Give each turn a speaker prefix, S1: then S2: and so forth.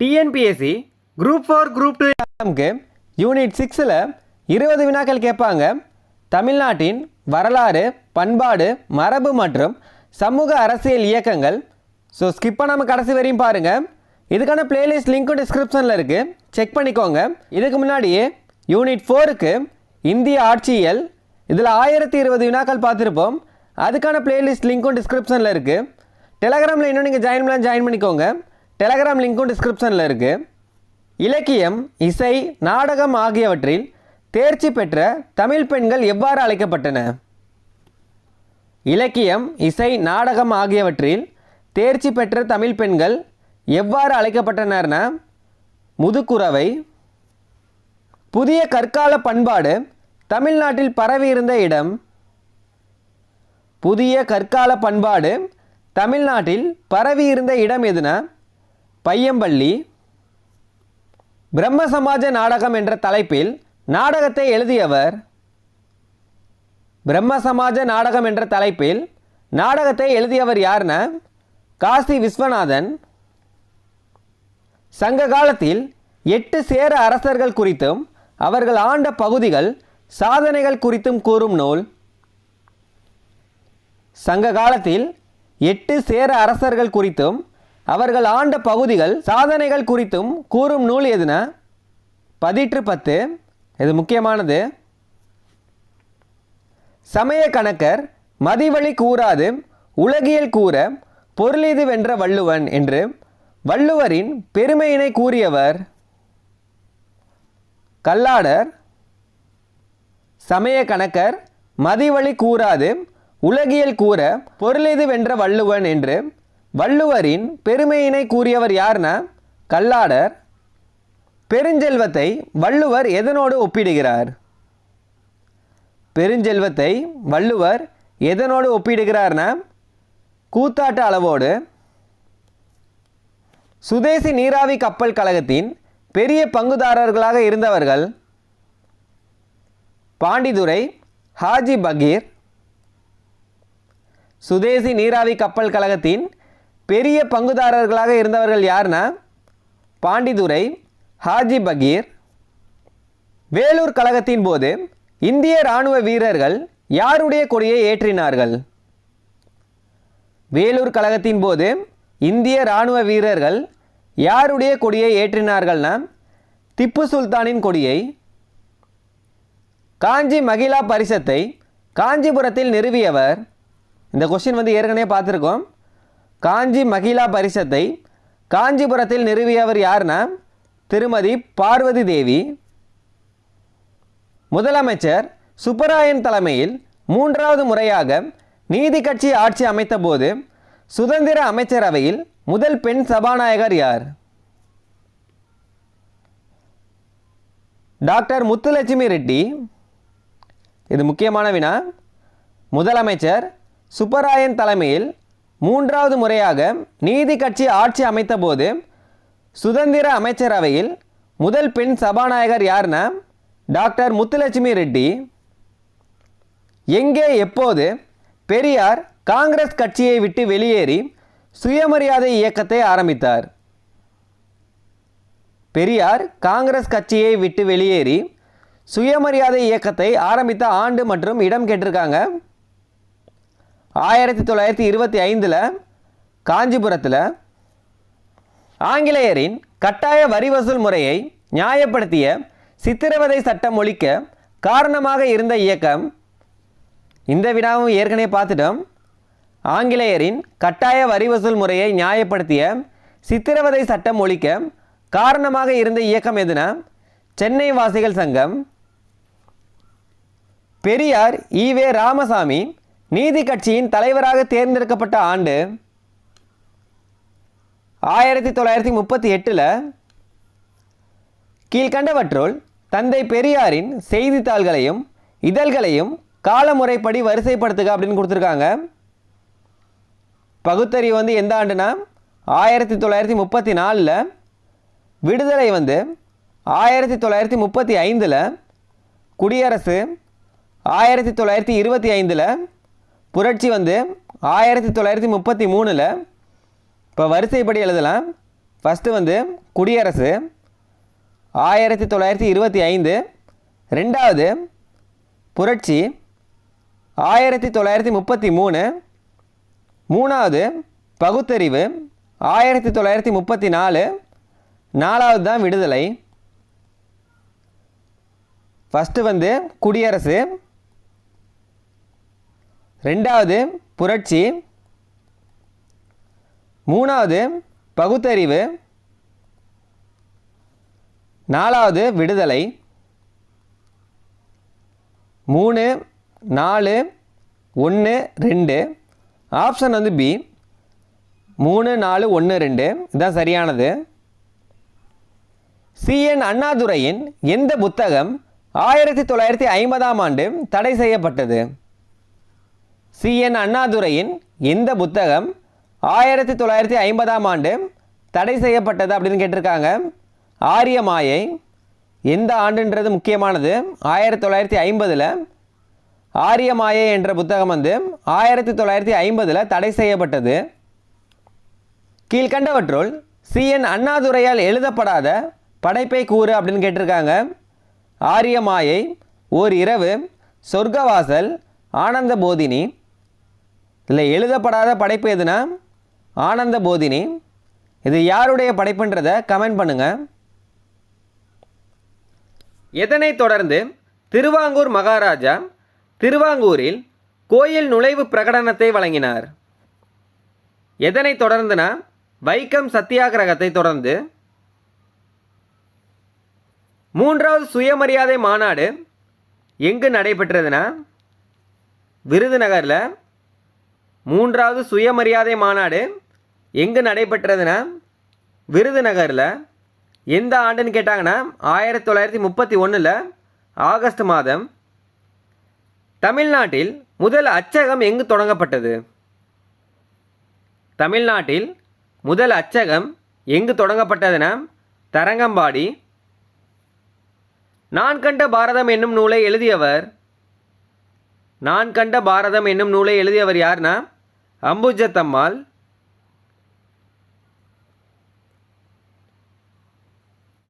S1: TNPSC group four group two எக்ஸாமுக்கு unit சிக்ஸில் இருபது வினாக்கள் கேட்பாங்க. தமிழ்நாட்டின் வரலாறு பண்பாடு மரபு மற்றும் சமூக அரசியல் இயக்கங்கள். ஸோ ஸ்கிப் பண்ணாமல் கடைசி வரையும் பாருங்கள் இதுக்கான பிளேலிஸ்ட் லிங்க்கும் டிஸ்கிரிப்ஷனில் இருக்குது செக் பண்ணிக்கோங்க. இதுக்கு முன்னாடியே யூனிட் ஃபோருக்கு இந்திய ஆட்சியியல் இதில் ஆயிரத்தி இருபது வினாக்கள் பார்த்துருப்போம். அதுக்கான பிளேலிஸ்ட் லிங்க்கும் டிஸ்கிரிப்ஷனில் இருக்குது டெலகிராமில் இன்னும் நீங்கள் ஜாயின் பண்ணலாம் ஜாயின் பண்ணிக்கோங்க. டெலகிராம் லிங்க்கும் டிஸ்கிரிப்ஷனில் இருக்குது இலக்கியம் இசை நாடகம் ஆகியவற்றில் தேர்ச்சி பெற்ற தமிழ் பெண்கள் எவ்வாறு அழைக்கப்பட்டன? இலக்கியம் இசை நாடகம் ஆகியவற்றில் தேர்ச்சி பெற்ற தமிழ் பெண்கள் எவ்வாறு அழைக்கப்பட்டனர்னா முதுக்குறவை புதிய கற்கால பண்பாடு தமிழ்நாட்டில் பரவியிருந்த இடம் புதிய கற்கால பண்பாடு தமிழ்நாட்டில் பரவியிருந்த இடம் எதுனா பையம்பள்ளி பிரம்ம சமாஜ நாடகம் என்ற தலைப்பில் நாடகத்தை எழுதியவர் பிரம்ம சமாஜ நாடகம் என்ற தலைப்பில் நாடகத்தை எழுதியவர் யாருன்னா காசி விஸ்வநாதன். சங்க காலத்தில் எட்டு சேர அரசர்கள் குறித்தும் அவர்கள் ஆண்ட பகுதிகள் சாதனைகள் குறித்தும் கூறும் நூல். சங்க காலத்தில் எட்டு சேர அரசர்கள் குறித்தும் அவர்கள் ஆண்ட பகுதிகள் சாதனைகள் குறித்தும் கூறும் நூல் எதுனா? பதிற்று பத்து. இது முக்கியமானது. சமய கணக்கர் மதிவழி கூறாது உலகியல் கூற பொருளிது வென்ற வள்ளுவன் என்று வள்ளுவரின் பெருமையினை கூறியவர். கல்லாடர் சமய கணக்கர் மதிவழி கூறாது உலகியல் கூற பொருளிது வென்ற வள்ளுவன் என்று வள்ளுவரின் பெருமையினை கூறியவர் யார்னா கல்லாடர். பெருஞ்செல்வத்தை வள்ளுவர் எதனோடு ஒப்பிடுகிறார்? பெருஞ்செல்வத்தை வள்ளுவர் எதனோடு ஒப்பிடுகிறார்னா கூத்தாட்ட அளவோடு. சுதேசி நீராவி கப்பல் கழகத்தின் பெரிய பங்குதாரர்களாக இருந்தவர்கள் பாண்டிதுரை ஹாஜி பகீர். சுதேசி நீராவி கப்பல் கழகத்தின் பெரிய பங்குதாரர்களாக இருந்தவர்கள் யார்னா பாண்டிதுரை ஹாஜி பகீர். வேலூர் கழகத்தின் போது இந்திய இராணுவ வீரர்கள் யாருடைய கொடியை ஏற்றினார்கள்? வேலூர் கழகத்தின் போது இந்திய இராணுவ வீரர்கள் யாருடைய கொடியை ஏற்றினார்கள்னா? திப்பு சுல்தானின் கொடியை. காஞ்சி மகிழா பரிசத்தை காஞ்சிபுரத்தில் நிறுவியவர். இந்த கொஸ்டின் வந்து ஏற்கனவே பார்த்துருக்கோம். காஞ்சி மகிழா பரிசத்தை காஞ்சிபுரத்தில் நிறுவியவர் யார்னா திருமதி பார்வதி தேவி. முதலமைச்சர் சுப்பராயன் தலைமையில் மூன்றாவது முறையாக நீதி கட்சி ஆட்சி அமைத்தபோது சுதந்திர அமைச்சரவையில் முதல் பெண் சபாநாயகர் யார்? டாக்டர் முத்துலட்சுமி ரெட்டி. இது முக்கியமான வினா. முதலமைச்சர் சுப்பராயன் தலைமையில் மூன்றாவது முறையாக நீதி கட்சி ஆட்சி அமைத்தபோது சுதந்திர அமைச்சரவையில் முதல் பெண் சபாநாயகர் யார்னா டாக்டர் முத்துலட்சுமி ரெட்டி. எங்கே எப்போது பெரியார் காங்கிரஸ் கட்சியை விட்டு வெளியேறி சுயமரியாதை இயக்கத்தை ஆரம்பித்தார். பெரியார் காங்கிரஸ் கட்சியை விட்டு வெளியேறி சுயமரியாதை இயக்கத்தை ஆரம்பித்த ஆண்டு மற்றும் இடம் கேட்டிருக்காங்க. ஆயிரத்தி தொள்ளாயிரத்தி இருபத்தி ஐந்தில் காஞ்சிபுரத்தில் ஆங்கிலேயரின் கட்டாய வரி வசூல் முறையை நியாயப்படுத்திய சித்திரவதை சட்டம் ஒழிக்க காரணமாக இருந்த இயக்கம் இந்த வினாவும் ஏற்கனவே பார்த்துட்டோம். ஆங்கிலேயரின் கட்டாய வரி வசூல் முறையை நியாயப்படுத்திய சித்திரவதை சட்டம் ஒழிக்க காரணமாக இருந்த இயக்கம் எதுனா? சென்னை வாசிகள் சங்கம். பெரியார் ஈவே ராமசாமி நீதி கட்சியின் தலைவராக தேர்ந்தெடுக்கப்பட்ட ஆண்டு ஆயிரத்தி தொள்ளாயிரத்தி முப்பத்தி எட்டில் கீழ்கண்டவற்றுள் தந்தை பெரியாரின் செய்தித்தாள்களையும் இதழ்களையும் காலமுறைப்படி வரிசைப்படுத்துக அப்படின்னு கொடுத்துருக்காங்க. பகுத்தறிவு வந்து எந்த ஆண்டுனா ஆயிரத்தி தொள்ளாயிரத்தி முப்பத்தி நாலில் விடுதலை வந்து ஆயிரத்தி தொள்ளாயிரத்தி முப்பத்தி ஐந்தில் குடியரசு ஆயிரத்தி தொள்ளாயிரத்தி இருபத்தி ஐந்தில் புரட்சி வந்து ஆயிரத்தி தொள்ளாயிரத்தி முப்பத்தி மூணில் இப்போ வரிசைப்படி எழுதலாம். ஃபஸ்ட்டு வந்து குடியரசு ஆயிரத்தி தொள்ளாயிரத்தி இருபத்தி ஐந்து. ரெண்டாவது புரட்சி ஆயிரத்தி தொள்ளாயிரத்தி முப்பத்தி மூணு. மூணாவது பகுத்தறிவு ஆயிரத்தி தொள்ளாயிரத்தி முப்பத்தி நாலு. நாலாவது தான் விடுதலை. ஃபஸ்ட்டு வந்து குடியரசு ரெண்டாவது புரட்சி. மூணாவது பகுத்தறிவு. நாலாவது விடுதலை. மூணு நாலு ஒன்று ரெண்டு. ஆப்ஷன் வந்து பி மூணு நாலு ஒன்று ரெண்டு. இதுதான் சரியானது. சிஎன் அண்ணாதுரையின் எந்த புத்தகம் ஆயிரத்தி தொள்ளாயிரத்தி ஐம்பதாம் ஆண்டு தடை செய்யப்பட்டது? சிஎன் அண்ணாதுரையின் இந்த புத்தகம் ஆயிரத்தி தொள்ளாயிரத்தி ஐம்பதாம் ஆண்டு தடை செய்யப்பட்டது அப்படின்னு கேட்டிருக்காங்க. ஆரிய மாயை எந்த ஆண்டுன்றது முக்கியமானது? ஆயிரத்தி தொள்ளாயிரத்தி ஐம்பதில் ஆரிய மாயை என்ற புத்தகம் வந்து ஆயிரத்தி தொள்ளாயிரத்தி ஐம்பதில் தடை செய்யப்பட்டது. கீழ்கண்டவற்றுள் சிஎன் அண்ணாதுரையால் எழுதப்படாத படைப்பை கூறு அப்படின்னு கேட்டிருக்காங்க. ஆரிய மாயை ஓர் இரவு சொர்க்கவாசல் ஆனந்த போதினி இதில் எழுதப்படாத படைப்பு எதுனா? ஆனந்த போதினி. இது யாருடைய படைப்புன்றதை கமெண்ட் பண்ணுங்கள் இதனை தொடர்ந்து திருவாங்கூர் மகாராஜா திருவாங்கூரில் கோயில் நுழைவு பிரகடனத்தை வழங்கினார். எதனை தொடர்ந்துனா? வைக்கம் சத்தியாகிரகத்தை தொடர்ந்து. மூன்றாவது சுயமரியாதை மாநாடு எங்கு நடைபெற்றதுன்னா விருதுநகரில் மூன்றாவது சுயமரியாதை மாநாடு எங்கு நடைபெற்றதுன்னா விருதுநகரில். எந்த ஆண்டுன்னு கேட்டாங்கன்னா ஆயிரத்தி தொள்ளாயிரத்தி முப்பத்தி ஒன்றில் ஆகஸ்ட் மாதம் தமிழ்நாட்டில் முதல் அச்சகம் எங்கு தொடங்கப்பட்டது? தமிழ்நாட்டில் முதல் அச்சகம் எங்கு தொடங்கப்பட்டதுன்னா தரங்கம்பாடி. நான் கண்ட பாரதம் என்னும் நூலை எழுதியவர் நான் கண்ட பாரதம் என்னும் நூலை எழுதியவர் யார்னா अंबुज तम्मा